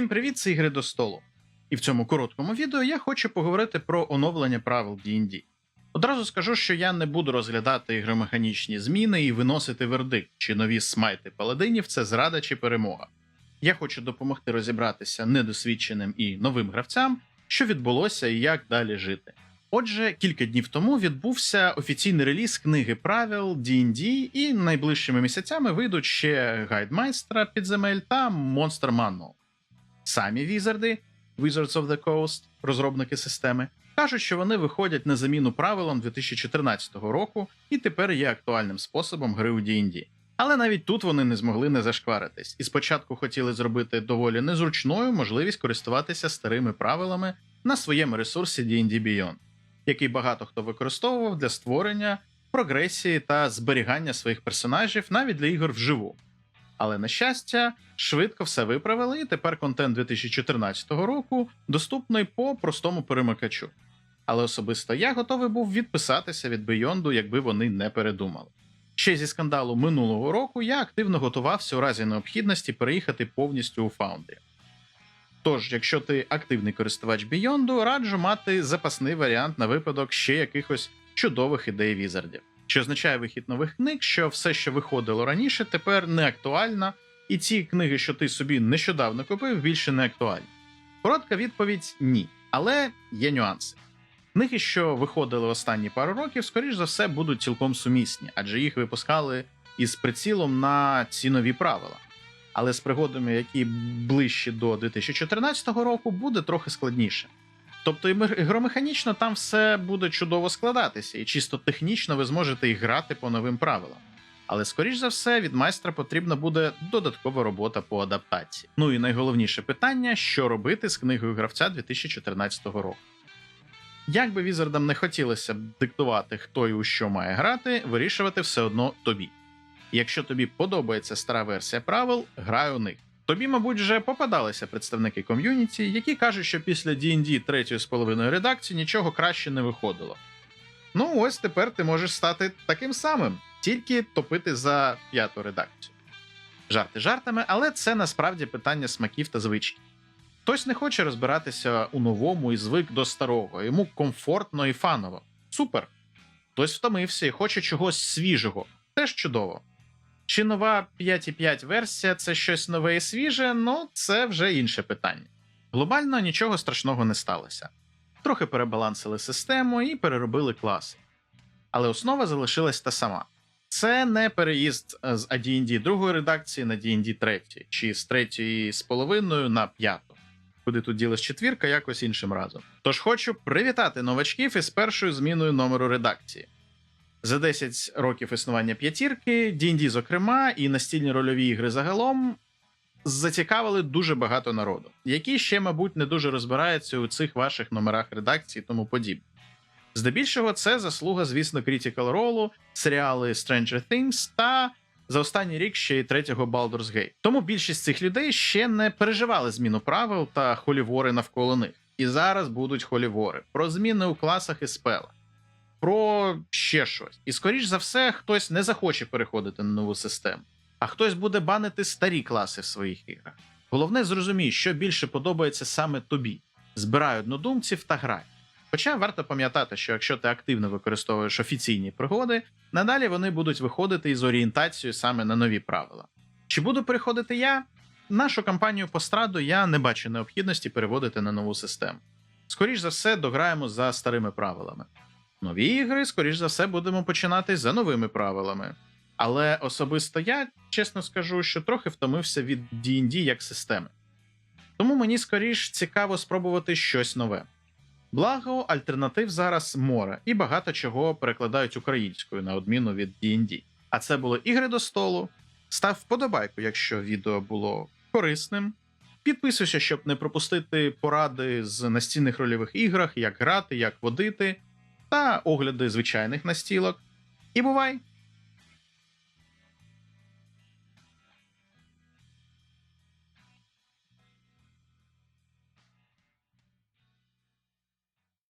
Всім привіт, це ігри до столу. І в цьому короткому відео я хочу поговорити про оновлення правил D&D. Одразу скажу, що я не буду розглядати ігромеханічні зміни і виносити вердикт, чи нові смайти паладинів це зрада чи перемога. Я хочу допомогти розібратися недосвідченим і новим гравцям, що відбулося і як далі жити. Отже, кілька днів тому відбувся офіційний реліз книги правил D&D, і найближчими місяцями вийдуть ще гайд майстра підземель та Monster Manual. Самі візарди, Wizards of the Coast, розробники системи, кажуть, що вони виходять на заміну правилам 2014 року і тепер є актуальним способом гри у D&D. Але навіть тут вони не змогли не зашкваритись, і спочатку хотіли зробити доволі незручною можливість користуватися старими правилами на своєму ресурсі D&D Beyond, який багато хто використовував для створення, прогресії та зберігання своїх персонажів навіть для ігор вживу. Але на щастя, швидко все виправили, і тепер контент 2014 року доступний по простому перемикачу. Але особисто я готовий був відписатися від Бейонду, якби вони не передумали. Ще зі скандалу минулого року я активно готувався у разі необхідності переїхати повністю у Foundry. Тож, якщо ти активний користувач Бейонду, раджу мати запасний варіант на випадок ще якихось чудових ідей візардів що означає вихід нових книг, що все, що виходило раніше, тепер не актуально, і ці книги, що ти собі нещодавно купив, більше не актуальні. Коротка відповідь ні. Але є нюанси. Книги, що виходили останні пару років, скоріш за все, будуть цілком сумісні, адже їх випускали із прицілом на ці нові правила. Але з пригодами, які ближчі до 2014 року, буде трохи складніше. Тобто ігромеханічно там все буде чудово складатися, і чисто технічно ви зможете і грати по новим правилам. Але скоріш за все від майстра потрібна буде додаткова робота по адаптації. Ну і найголовніше питання: що робити з книгою гравця 2014 року. Як би візардам не хотілося б диктувати, хто і у що має грати, вирішувати все одно тобі. Якщо тобі подобається стара версія правил, грай у них. Тобі, мабуть, вже попадалися представники ком'юніті, які кажуть, що після D&D половиною редакції нічого краще не виходило. Ну, ось тепер ти можеш стати таким самим, тільки топити за п'яту редакцію. Жарти жартами, але це насправді питання смаків та звички. Хтось не хоче розбиратися у новому і звик до старого, йому комфортно і фаново. Супер. Хтось втомився і хоче чогось свіжого, теж чудово. Чи нова 5.5 версія це щось нове і свіже, ну це вже інше питання. Глобально нічого страшного не сталося. Трохи перебалансили систему і переробили класи. Але основа залишилась та сама. Це не переїзд з AD&D другої редакції на D&D 3, чи з третьої з половиною на п'яту. Куди тут ділась четвірка, якось іншим разом. Тож хочу привітати новачків із першою зміною номеру редакції. За 10 років існування п'ятірки, D&D, зокрема, і настільні рольові ігри загалом зацікавили дуже багато народу, які ще, мабуть, не дуже розбираються у цих ваших номерах редакції і тому подібне. Здебільшого, це заслуга, звісно, Critical Role, серіали Stranger Things та за останній рік ще й третього Baldur's Gate. Тому більшість цих людей ще не переживали зміну правил та холівори навколо них. І зараз будуть холівори про зміни у класах і спелах про ще щось. І, скоріш за все, хтось не захоче переходити на нову систему, а хтось буде банити старі класи в своїх іграх. Головне, зрозумій, що більше подобається саме тобі. Збирай однодумців та грай. Хоча варто пам'ятати, що якщо ти активно використовуєш офіційні пригоди, надалі вони будуть виходити із орієнтацією саме на нові правила. Чи буду переходити я? Нашу кампанію по страду я не бачу необхідності переводити на нову систему. Скоріш за все, дограємо за старими правилами. Нові ігри, скоріш за все, будемо починати за новими правилами. Але особисто я, чесно скажу, що трохи втомився від D&D як системи. Тому мені скоріш цікаво спробувати щось нове. Благо, альтернатив зараз море, і багато чого перекладають українською на відміну від D&D. А це були ігри до столу. Став вподобайку, якщо відео було корисним. Підписуйся, щоб не пропустити поради з настільних рольових іграх, як грати, як водити та огляди звичайних настілок. І бувай!